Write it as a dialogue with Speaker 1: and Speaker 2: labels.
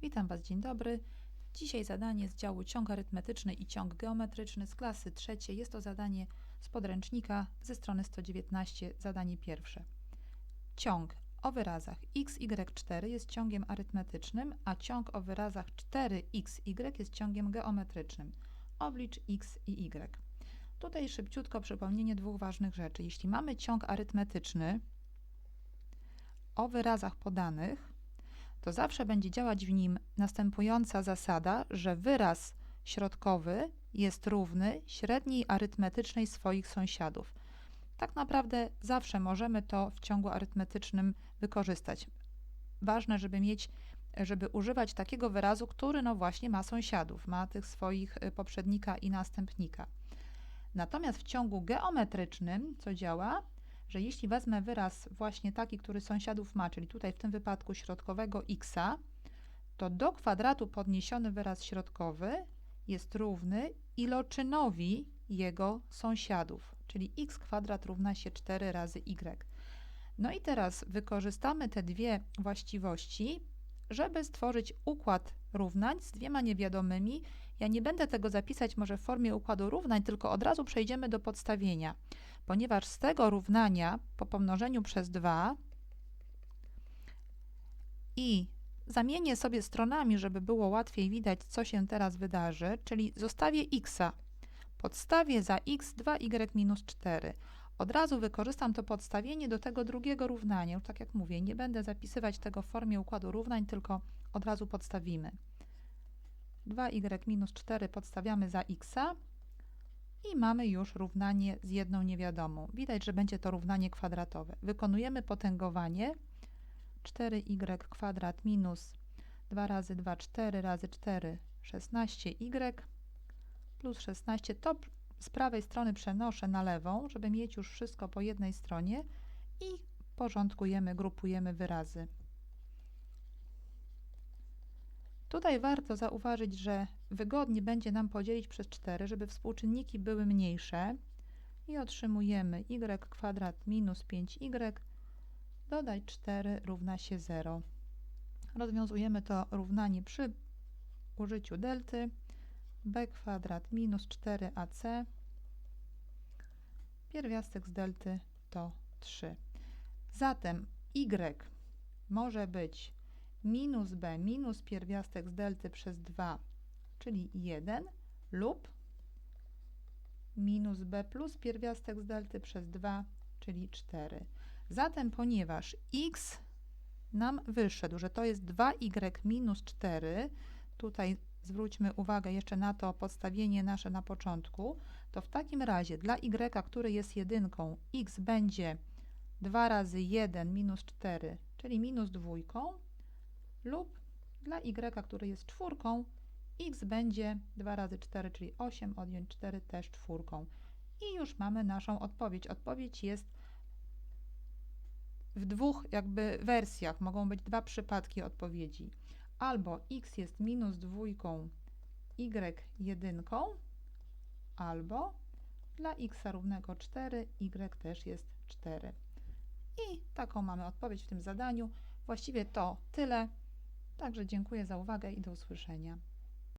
Speaker 1: Witam Was, dzień dobry. Dzisiaj zadanie z działu ciąg arytmetyczny i ciąg geometryczny z klasy trzeciej. Jest to zadanie z podręcznika ze strony 119, zadanie pierwsze. Ciąg o wyrazach x, y, 4 jest ciągiem arytmetycznym, a ciąg o wyrazach 4x, y jest ciągiem geometrycznym. Oblicz x i y. Tutaj szybciutko przypomnienie dwóch ważnych rzeczy. Jeśli mamy ciąg arytmetyczny o wyrazach podanych, to zawsze będzie działać w nim następująca zasada, że wyraz środkowy jest równy średniej arytmetycznej swoich sąsiadów. Tak naprawdę zawsze możemy to w ciągu arytmetycznym wykorzystać. Ważne, żeby mieć, żeby używać takiego wyrazu, który no właśnie ma sąsiadów, ma tych swoich y, poprzednika i następnika. Natomiast w ciągu geometrycznym, co działa, że jeśli wezmę wyraz właśnie taki, który sąsiadów ma, czyli tutaj w tym wypadku środkowego x, to do kwadratu podniesiony wyraz środkowy jest równy iloczynowi jego sąsiadów, czyli x kwadrat równa się 4 razy y. No i teraz wykorzystamy te dwie właściwości, żeby stworzyć układ równań z dwiema niewiadomymi. Ja nie będę tego zapisać może w formie układu równań, tylko od razu przejdziemy do podstawienia ponieważ z tego równania po pomnożeniu przez 2 i zamienię sobie stronami, żeby było łatwiej widać, co się teraz wydarzy, czyli zostawię x, podstawię za x 2y minus 4. Od razu wykorzystam to podstawienie do tego drugiego równania. Już tak jak mówię, nie będę zapisywać tego w formie układu równań, tylko od razu podstawimy. 2y minus 4 podstawiamy za x, i mamy już równanie z jedną niewiadomą. Widać, że będzie to równanie kwadratowe. Wykonujemy potęgowanie 4y kwadrat minus 2 razy 2, 4 razy 4, 16y plus 16. To z prawej strony przenoszę na lewą, żeby mieć już wszystko po jednej stronie i porządkujemy, grupujemy wyrazy. Tutaj warto zauważyć, że wygodnie będzie nam podzielić przez 4, żeby współczynniki były mniejsze i otrzymujemy y kwadrat minus 5y dodać 4 równa się 0. Rozwiązujemy to równanie przy użyciu delty b kwadrat minus 4ac pierwiastek z delty to 3. Zatem y może być minus b minus pierwiastek z delty przez 2, czyli 1 lub minus b plus pierwiastek z delty przez 2, czyli 4. Zatem ponieważ x nam wyszedł, że to jest 2y minus 4, tutaj zwróćmy uwagę jeszcze na to podstawienie nasze na początku, to w takim razie dla y, który jest jedynką, x będzie 2 razy 1 minus 4, czyli minus dwójką, lub dla y, który jest czwórką, x będzie 2 razy 4, czyli 8, odjąć 4 też czwórką. I już mamy naszą odpowiedź. Odpowiedź jest w dwóch jakby wersjach. Mogą być dwa przypadki odpowiedzi. Albo x jest minus dwójką, y jedynką, albo dla x równego 4, y też jest 4. I taką mamy odpowiedź w tym zadaniu. Właściwie to tyle. Także dziękuję za uwagę i do usłyszenia.